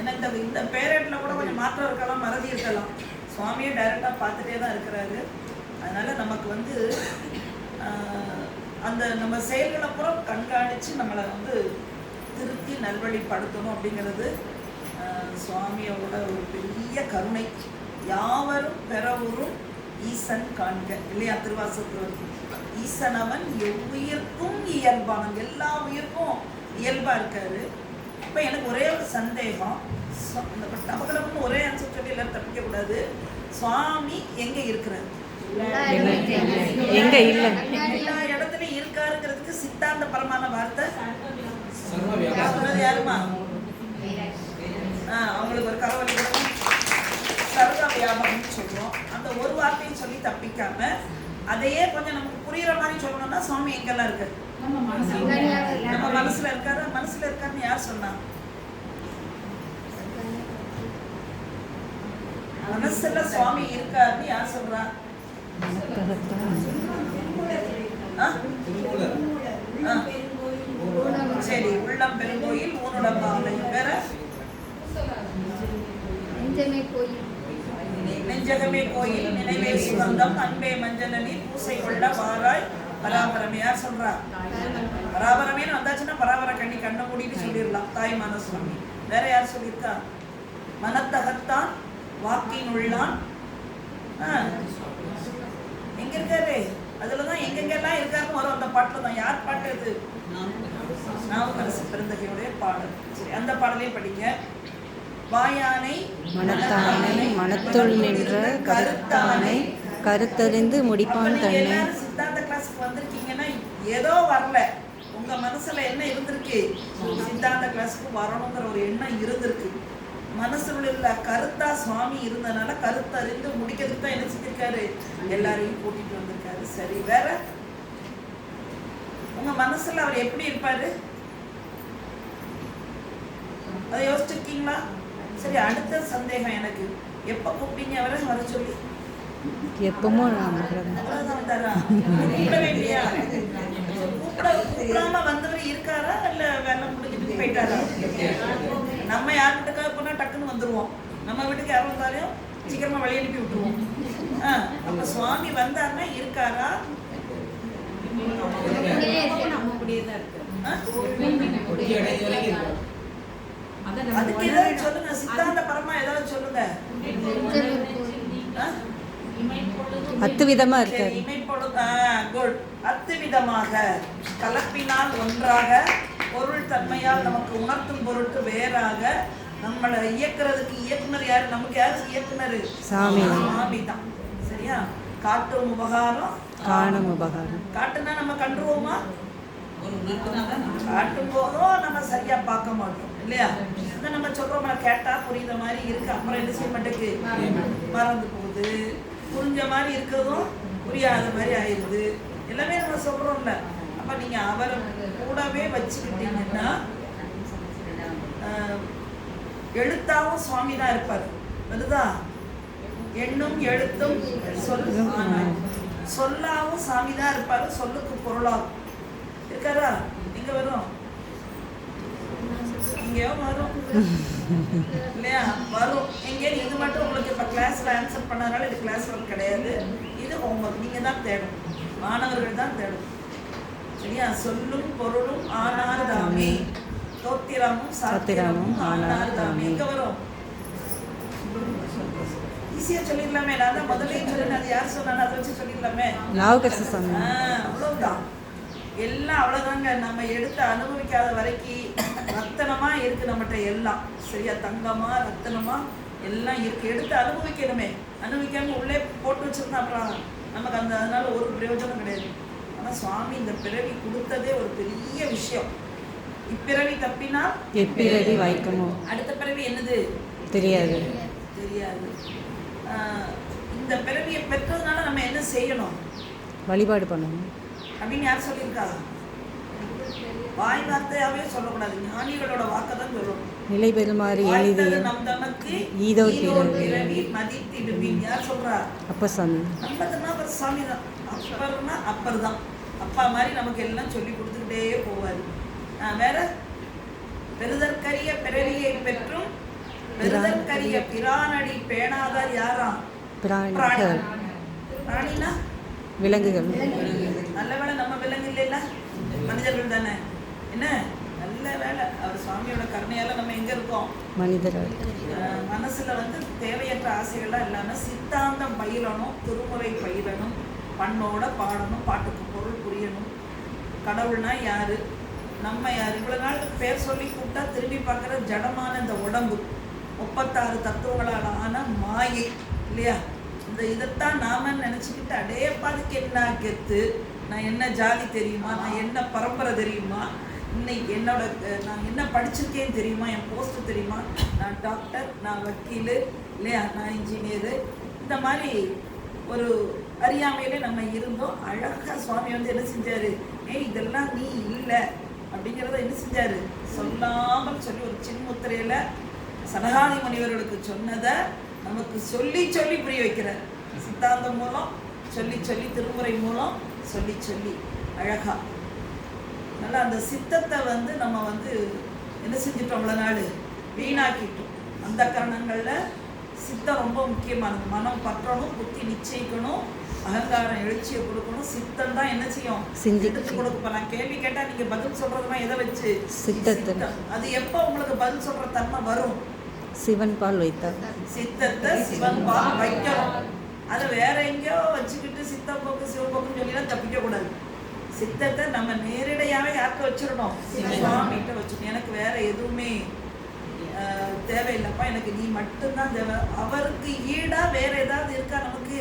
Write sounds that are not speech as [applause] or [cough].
ஏன்னா இந்த இந்த பேரண்ட்ல கூட கொஞ்சம் மாற்றம் இருக்கலாம் மறதி இருக்கலாம். சுவாமியை டைரெக்டாக பார்த்துட்டே தான் இருக்கிறாரு. அதனால நமக்கு வந்து அந்த நம்ம செயல்களை பூரா கண்காணித்து நம்மளை வந்து திருத்தி நல்வழிப்படுத்தணும் அப்படிங்கிறது சுவாமியோட ஒரு பெரிய கருணை. யாவரும் பெறவுறும் ஈசன் காண்க இல்லையா? திருவாசத்தில் ஈசன் அவன் எவ்வுயிர்க்கும் இயல்பானவன். எல்லா உயிருக்கும் இயல்பா இருக்காரு. இப்போ எனக்கு ஒரே ஒரு சந்தேகம். இந்த நமக்கு ஒரே ஆன்சர் சொல்லி எல்லாரும் தப்பிக்க கூடாது சுவாமி எங்க இருக்கிறாரு? எங்க இல்ல. எல்லா இடத்துலயும் இருக்காருங்கிறதுக்கு சித்தாந்த பரமான வார்த்தை? சொன்னது யாருமா ஆ, அவங்களுக்கு ஒரு கரவழி சர்வ வியாபாரம்னு சொல்லுவோம். அந்த ஒரு வார்த்தையும் சொல்லி தப்பிக்காம அதையே கொஞ்சம் நமக்கு புரியுற மாதிரி சொல்லணும்னா சுவாமி எங்கெல்லாம் இருக்கு நம்ம மனசுல இருக்காரு மனசுல இருக்காருன்னு யார் சொன்னா? மனசுல சுவாமி இருக்காருன்னு யார் சொல்றா. சரி உள்ளம் பெருங்கோயில் ஊனுடம் ஆலயம் வேற? நெஞ்சமே கோயில். நெஞ்சகமே கோயில் நினைவே சுகந்தம் அன்பே மஞ்சனி பூசை கொள்ள வாராய் பராபரமே யார் சொல்றா? பராபரமேன்னு வந்தாச்சுன்னா பராபர கண்ணி கண்ணை மூடிட்டு சொல்லிடலாம். தாய் சுவாமி வேற யார் சொல்லியிருக்கா? மனத்தகத்தான் வாக்கின் உள்ளான். எங்க இருக்காரு? அதுலதான் எங்கெங்கெல்லாம் இருக்காருன்னு வரும் அந்த பாட்டுல தான். யார் பாட்டு அது? நாவுக்கரசு பெருந்தகையுடைய பாடல். சரி அந்த பாடலையும் படிங்க. வாயானை மனத்தானை மனத்துள் நின்ற கருத்தானை கருத்தறிந்து முடிப்பான் தன்னை எல்லாரும் சித்தாந்த கிளாஸ்க்கு வந்திருக்கீங்கன்னா ஏதோ வரல. உங்க மனசுல என்ன இருந்திருக்கு? சித்தாந்த கிளாஸ்க்கு வரணுங்கிற ஒரு எண்ணம் இருந்திருக்கு. மனசுல உள்ள கருத்தா சுவாமி இருந்தனால கருத்தறிந்து முடிக்கிறதுக்கு தான் என்ன செஞ்சிருக்காரு? எல்லாரையும் கூட்டிட்டு வந்திருக்காரு. சரி வேற? உங்க மனசுல அவர் எப்படி இருப்பாரு? அதை யோசிச்சிருக்கீங்களா? சரி அடுத்த சந்தேகம் எனக்கு. எப்ப கூப்பிட்டீங்க அவரை? வர சொல்லி. எப்பவும் நான் [laughs] கூப்பிட- கூப்பிடாம வந்தவர் இருக்காரா? இல்ல வேலை முடிஞ்சுட்டு போயிட்டாரா? நம்ம யார் வீட்டுக்காக போனா டக்குன்னு வந்துருவோம். நம்ம வீட்டுக்கு யாரும் வந்தாலும் சீக்கிரமா வழி அனுப்பி விட்டுருவோம். அப்ப சுவாமி வந்தாருன்னா இருக்காரா. அதுக்கு ஏதாவது சொல்லுங்க. சித்தாந்த பரமா ஏதாவது சொல்லுங்க? அத்து விதமா சரி, ஆ, good. அத்துவிதமாக கலப்பினால் ஒன்றாக பொருள் தன்மையால் நமக்கு உணர்த்தும் பொருட்டு வேறாக நம்மளை இயக்குறதுக்கு இயக்குனர் யாரு? நமக்கு யாரு இயக்குனர்? சாமி. சாமி தான் சரியா? காட்டும் உபகாரம். காணும் உபகாரம். காட்டுனா நம்ம கண்டுருவோமா? காட்டும் போதும் நம்ம சரியா பார்க்க மாட்டோம் இல்லையா? இந்த நம்ம சொல்றோம்ல கேட்டா புரியுற மாதிரி இருக்கு. அப்புறம் என்ன செய்ய மாட்டேக்கு மறந்து போகுது. புரிஞ்ச மாதிரி இருக்கிறதும் புரியாத மாதிரி ஆயிடுது எல்லாமே நம்ம சொல்றோம்ல. அப்ப நீங்க அவரை கூடவே வச்சுக்கிட்டீங்கன்னா ஆஹ், எழுத்தாவும் சுவாமி தான் இருப்பார். வருதா எண்ணும் எழுத்தும் சொல் சொல்லாவும் சாமி தான் இருப்பாரு. சொல்லுக்கு பொருளாகும் இருக்காரா? எங்க வரும்? எங்கேயோ வரும். இல்லையா? வரும். எங்கேயும் இது மட்டும் உங்களுக்கு இப்போ கிளாஸ்ல ஆன்சர் பண்ணதுனால இது கிளாஸ் ஒர்க் கிடையாது. இது நீங்க தான் தேடணும் மாணவர்கள் தான் தேடணும் சரியா? சொல்லும் பொருளும் ஆனார் தாமே. தோத்திரமும் சாத்திரமும் ஆனார் தாமே. எங்க வரும்? ஈஸியா சொல்லிடலாமே. நான் தான் முதல்லயே சொல்லினேன் அது யார் சொன்னாலும் அதை வச்சு சொல்லிடலாமே. அவ்வளவுதான். எல்லாம் அவ்வளவுதாங்க. நம்ம எடுத்து அனுபவிக்காத வரைக்கும் ரத்தனமா இருக்கு நம்மகிட்ட எல்லாம். சரியா? தங்கமா ரத்தனமா எல்லாம் இருக்கு. எடுத்து அனுபவிக்கணுமே. அனுபவிக்காம உள்ளே போட்டு வச்சிருந்தா அப்புறம் நமக்கு அந்த அதனால ஒரு பிரயோஜனம் கிடையாது. ஆனா சுவாமி இந்த பிறவி கொடுத்ததே ஒரு பெரிய விஷயம். இப்பிறவி தப்பினா எப்பிறவி வைக்கமோ? அடுத்த பிறவி என்னது? தெரியாது. தெரியாது. இந்த பிறவியை பெற்றதுனால நம்ம என்ன செய்யணும்? வழிபாடு பண்ணணும். அப்படின்னு யார் சொல்லியிருக்கா? வாய் வார்த்தையாவே சொல்லக்கூடாது. ஞானிகளோட வாக்கை தான் சொல்லணும் நிலை வாய்த்தது எளிதிய நம் தமக்கு ஈதோர் பிறவி. யார் சொல்றா? அப்புறம் சாமி தான். அப்பர்னா அப்பர் தான். அப்பா மாதிரி நமக்கு எல்லாம் சொல்லி கொடுத்துக்கிட்டே போவார். வேற பெருதற்கரிய பிறவியை பெற்றும் பெருதற்கரிய பிரானடி பேணாதார் யாராம் பிராணி. பிராணினா? விலங்குகள். நல்ல நம்ம விலங்கு இல்லைல்ல? மனிதர்கள் தானே? என்ன? நல்ல வேளை அவர் சுவாமியோட கருணையால நம்ம எங்க இருக்கோம்? மனிதர்கள் மனசுல வந்து தேவையற்ற ஆசைகள்லாம் இல்லாம சித்தாந்தம் பயிலணும் திருமுறை பயிலணும் பண்ணோட பாடணும் பாட்டுக்கு பொருள் புரியணும். கடவுள்னா யாரு? நம்ம யார்? இவ்வளவு நாள் பேர் சொல்லி கூப்பிட்டா திரும்பி பார்க்குற ஜடமான இந்த உடம்பு. முப்பத்தாறு தத்துவங்களால் ஆன மாயை இல்லையா? இந்த இதைத்தான் நாம நினச்சிக்கிட்டு அடேப்பாதுக்கு என்ன கெத்து? நான் என்ன ஜாதி தெரியுமா? நான் என்ன பரம்பரை தெரியுமா? இன்னைக்கு என்னோட நான் என்ன படிச்சிருக்கேன்னு தெரியுமா? என் போஸ்ட் தெரியுமா? நான் டாக்டர் நான் வக்கீல் இல்லையா? நான் இன்ஜினியரு இந்த மாதிரி ஒரு அறியாமையிலே நம்ம இருந்தோம். அழகாக சுவாமி வந்து என்ன செஞ்சார்? ஏய் இதெல்லாம் நீ இல்லை. அப்படிங்கிறத என்ன செஞ்சார்? சொல்லாமல் சொல்லி ஒரு சின்முத்திரையில் சனகாதி முனிவர்களுக்கு சொன்னதை நமக்கு சொல்லி சொல்லி புரிய வைக்கிறார். சித்தாந்தம் மூலம் சொல்லி சொல்லி திருமுறை மூலம் சொல்லி சொல்லி அழகா. அதனால அந்த சித்தத்தை வந்து நம்ம வந்து என்ன செஞ்சிட்டோம் இவ்வளோ நாள்? வீணாக்கிட்டோம். அந்த காரணங்களில் சித்தம் ரொம்ப முக்கியமானது. மனம் பற்றணும் புத்தி நிச்சயிக்கணும் அகங்காரம் எழுச்சியை கொடுக்கணும். சித்தம் தான் என்ன செய்யும்? கொடுக்கும் இப்ப நான் கேள்வி கேட்டா நீங்க பதில் சொல்றதுனா எதை வச்சு? சித்தத்தை. அது எப்போ உங்களுக்கு பதில் சொல்ற தன்மை வரும்? சிவன் பால் வைத்தார். சித்தத்தை சிவன் பால் வைக்கணும். அதை வேற எங்கேயோ வச்சுக்கிட்டு சித்தம் போக்கு சிவபோக்குன்னு சொல்லிலாம் தப்பிக்க கூடாது சித்தத்தை நம்ம நேரடியாவே யார்கிட்ட வச்சிடணும்? சுவாமிகிட்ட வச்சிடணும். எனக்கு வேற எதுவுமே தேவையில்லைப்பா. எனக்கு நீ மட்டும்தான் தேவை அவருக்கு ஈடா வேற ஏதாவது இருக்கா நமக்கு?